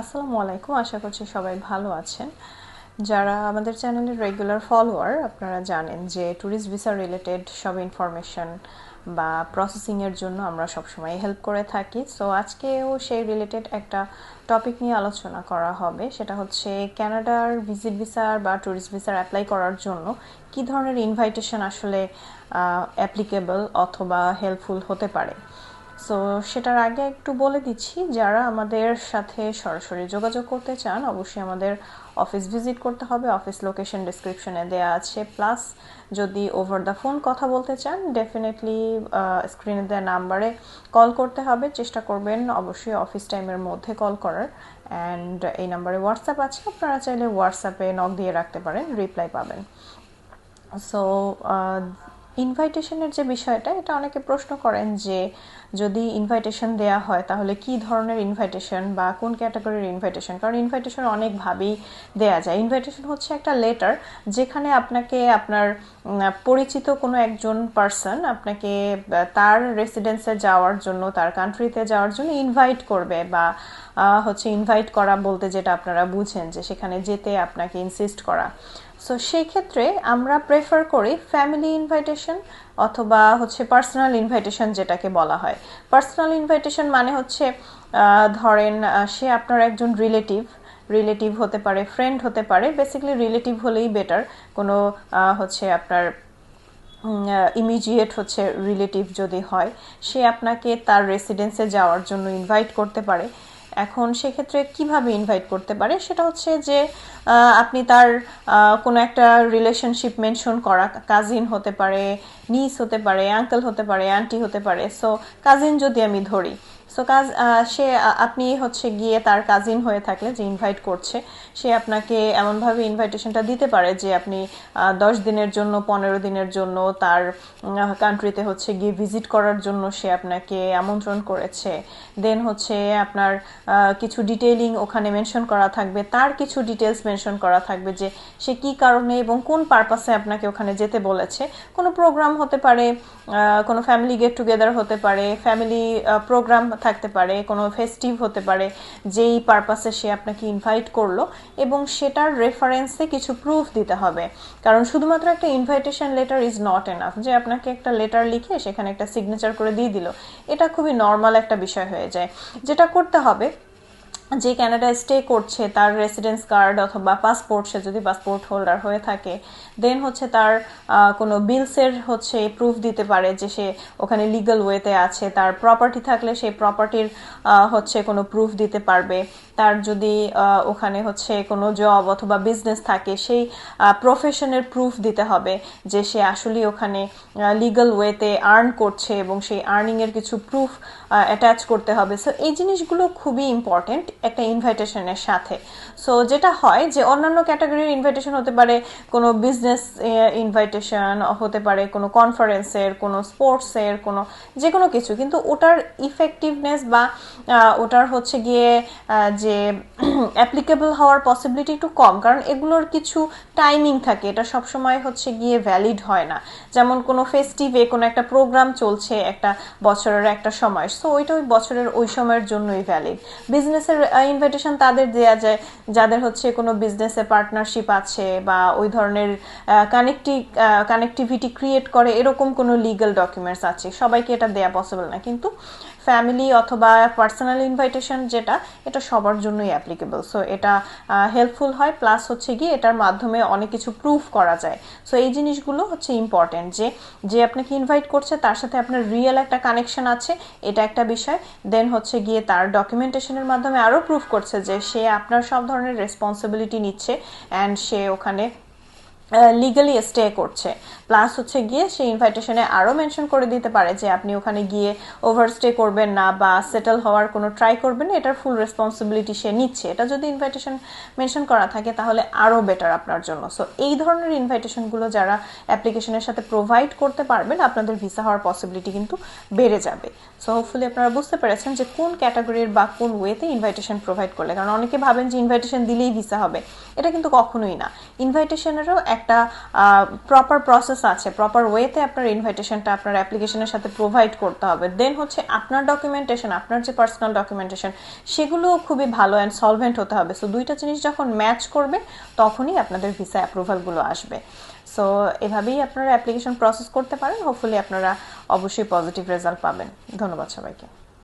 আসসালামু আলাইকুম, আশা করছি সবাই ভালো আছেন। যারা আমাদের চ্যানেলের রেগুলার ফলোয়ার আপনারা জানেন যে ট্যুরিস্ট ভিসা রিলেটেড সব ইনফরমেশন বা প্রসেসিংয়ের জন্য আমরা সবসময় হেল্প করে থাকি। সো আজকেও সেই রিলেটেড একটা টপিক নিয়ে আলোচনা করা হবে। সেটা হচ্ছে ক্যানাডার ভিজিট ভিসার বা ট্যুরিস্ট ভিসার অ্যাপ্লাই করার জন্য কি ধরনের ইনভাইটেশন আসলে অ্যাপ্লিকেবল অথবা হেল্পফুল হতে পারে। সো সেটার আগে একটু বলে দিচ্ছি, যারা আমাদের সাথে সরাসরি যোগাযোগ করতে চান, অবশ্যই আমাদের অফিস ভিজিট করতে হবে। অফিস লোকেশন ডিসক্রিপশনে দেওয়া আছে। প্লাস যদি ওভার দ্য ফোন কথা বলতে চান ডেফিনেটলি স্ক্রিনে দেওয়া নাম্বারে কল করতে হবে। চেষ্টা করবেন অবশ্যই অফিস টাইমের মধ্যে কল করার। অ্যান্ড এই নাম্বারে হোয়াটসঅ্যাপ আছে। আপনারা চাইলে হোয়াটসঅ্যাপে নক দিয়ে রাখতে পারেন রিপ্লাই পাবেন। সো ইনভাইটেশনের যে বিষয়টা, এটা অনেকে প্রশ্ন করেন যে যদি ইনভাইটেশন দেয়া হয়, তাহলে কি ধরনের ইনভাইটেশন বা কোন ক্যাটাগরির ইনভাইটেশন কারণ ইনভাইটেশন অনেকভাবেই দেয়া যায়। ইনভাইটেশন হচ্ছে একটা লেটার যেখানে আপনাকে আপনার পরিচিত কোনো একজন পার্সন আপনাকে তার রেসিডেন্সে যাওয়ার জন্য, তার কান্ট্রিতে যাওয়ার জন্য ইনভাইট করবে বা হচ্ছে ইনভাইট করা বলতে যেটা আপনারা বুঝেন যে সেখানে যেতে আপনাকে ইনসিস্ট করা। সো সেই ক্ষেত্রে আমরা প্রেফার করি ফ্যামিলি ইনভাইটেশন অথবা হচ্ছে পার্সোনাল ইনভাইটেশন যেটাকে বলা হয়। পার্সোনাল ইনভাইটেশন মানে হচ্ছে ধরেন সে আপনার একজন রিলেটিভ রিলেটিভ হতে পারে ফ্রেন্ড হতে পারে বেসিক্যালি রিলেটিভ হলেই বেটার কোনো হচ্ছে আপনার ইমিডিয়েট হচ্ছে রিলেটিভ যদি হয়, সে আপনাকে তার রেসিডেন্সে যাওয়ার জন্য ইনভাইট করতে পারে। এখন সেক্ষেত্রে কীভাবে ইনভাইট করতে পারে? সেটা হচ্ছে যে আপনি তার কোনো একটা রিলেশনশিপ মেনশন করা কাজিন হতে পারে নিস হতে পারে আঙ্কেল হতে পারে আন্টি হতে পারে। সো কাজিন যদি আমি ধরি সো কাজ সে আপনি হচ্ছে গিয়ে তার কাজিন হয়ে থাকলে যে ইনভাইট করছে, সে আপনাকে এমনভাবে ইনভাইটেশনটা দিতে পারে যে আপনি দশ দিনের জন্য, পনেরো দিনের জন্য তার কান্ট্রিতে হচ্ছে গিয়ে ভিজিট করার জন্য সে আপনাকে আমন্ত্রণ করেছে। দেন হচ্ছে আপনার কিছু ডিটেইলিং ওখানে মেনশন করা থাকবে, তার কিছু ডিটেলস মেনশন করা থাকবে যে সে কি কারণে এবং কোন পারপাসে আপনাকে ওখানে যেতে বলেছে। কোনো প্রোগ্রাম হতে পারে কোনো ফ্যামিলি গেট টুগেদার হতে পারে ফ্যামিলি প্রোগ্রাম থাকতে পারে, কোনো ফেস্টিভ হতে পারে, যেই পারপাসে সে আপনাকে ইনভাইট করল এবং সেটার রেফারেন্সে কিছু প্রুফ দিতে হবে। কারণ শুধুমাত্র একটা invitation letter is not enough যে আপনাকে একটা লেটার লিখে সেখানে একটা সিগনেচার করে দিয়ে দিল, এটা খুবই নর্মাল একটা বিষয় হয়ে যায়। যেটা করতে হবে যে ক্যানাডায় স্টে করছে, তার রেসিডেন্স কার্ড অথবা পাসপোর্ট সে যদি পাসপোর্ট হোল্ডার হয়ে থাকে দেন হচ্ছে তার কোনো বিলসের হচ্ছে প্রুফ দিতে পারে যে সে ওখানে লিগাল ওয়েতে আছে, তার প্রপার্টি থাকলে সেই প্রপার্টির হচ্ছে কোনো প্রুফ দিতে পারবে। তার যদি ওখানে হচ্ছে কোনো জব অথবা বিজনেস থাকে, সেই প্রফেশনের প্রুফ দিতে হবে যে সে আসলে ওখানে লিগাল ওয়েতে আর্ন করছে এবং সেই আর্নিংয়ের কিছু প্রুফ অ্যাটাচ করতে হবে। সো এই জিনিসগুলো খুবই ইম্পর্টেন্ট একটা ইনভাইটেশনের সাথে। সো যেটা হয় যে, অন্যান্য ক্যাটাগরির ইনভাইটেশন হতে পারে, কোনো বিজনেস ইনভাইটেশন হতে পারে, কোনো কনফারেন্সের কোনো স্পোর্টসের কোনো যে কোনো কিছু। কিন্তু ওটার ইফেক্টিভনেস বা ওটার হচ্ছে গিয়ে যে অ্যাপ্লিকেবল হওয়ার পসিবিলিটি একটু কম, কারণ এগুলোর কিছু টাইমিং থাকে। এটা সবসময় হচ্ছে গিয়ে ভ্যালিড হয় না। যেমন কোনো ফেস্টিভে কোনো একটা প্রোগ্রাম চলছে একটা বছরের একটা সময় সো ওইটা ওই বছরের ওই সময়ের জন্যই ভ্যালিড বিজনেসের ইনভাইটেশন তাদের দেওয়া যায়, যাদের হচ্ছে কোনো বিজনেসে পার্টনারশিপ আছে বা ওই ধরনের কানেক্টি কানেক্টিভিটি ক্রিয়েট করে, এরকম কোনো লিগাল ডকুমেন্টস আছে। সবাইকে এটা দেয়া পসিবল না। কিন্তু ফ্যামিলি অথবা পার্সোনাল ইনভাইটেশন যেটা, এটা সবার জন্যই অ্যাপ্লিকেবল সো এটা হেল্পফুল হয় প্লাস হচ্ছে গিয়ে এটার মাধ্যমে অনেক কিছু প্রুফ করা যায়। সো এই জিনিসগুলো হচ্ছে ইম্পর্টেন্ট যে যে আপনাকে ইনভাইট করছে, তার সাথে আপনার রিয়েল একটা কানেকশন আছে, এটা একটা বিষয়। দেন হচ্ছে গিয়ে তার ডকুমেন্টেশনের মাধ্যমে আরও প্রুফ করছে যে, সে আপনার সব ধরনের রেসপন্সিবিলিটি নিচ্ছে অ্যান্ড সে ওখানে লিগালি স্টে করছে। প্লাস হচ্ছে গিয়ে সেই ইনভাইটেশনে আরও মেনশন করে দিতে পারে যে আপনি ওখানে গিয়ে ওভারস্টে করবেন না বা সেটেল হওয়ার কোনো ট্রাই করবেন না, এটার ফুল রেসপন্সিবিলিটি সে নিচ্ছে। এটা যদি ইনভাইটেশন মেনশন করা থাকে তাহলে আরও বেটার আপনার জন্য। সো এই ধরনের ইনভাইটেশনগুলো যারা অ্যাপ্লিকেশনের সাথে প্রোভাইড করতে পারবেন, আপনাদের ভিসা হওয়ার পসিবিলিটি কিন্তু বেড়ে যাবে। সো হোপফুলি আপনারা বুঝতে পেরেছেন যে কোন ক্যাটাগরির বা কোন ওয়েতে ইনভাইটেশন প্রোভাইড করলে। কারণ অনেকে ভাবেন যে ইনভাইটেশন দিলেই ভিসা হবে। এটা কিন্তু কখনোই না। ইনভাইটেশনেরও একটা প্রপার প্রসেস আছে প্রপার ওয়েতে আপনার ইনভাইটেশনটা আপনার অ্যাপ্লিকেশনের সাথে প্রোভাইড করতে হবে। দেন হচ্ছে আপনার ডকুমেন্টেশন আপনার যে পার্সোনাল ডকুমেন্টেশন সেগুলোও খুবই ভালো অ্যান্ড সলভেন্ট হতে হবে। সো দুইটা জিনিস যখন ম্যাচ করবে তখনই আপনাদের ভিসা অ্যাপ্রুভালগুলো আসবে। সো এভাবেই আপনারা অ্যাপ্লিকেশন প্রসেস করতে পারেন। হোপফুলি আপনারা অবশ্যই পজিটিভ রেজাল্ট পাবেন। ধন্যবাদ সবাইকে।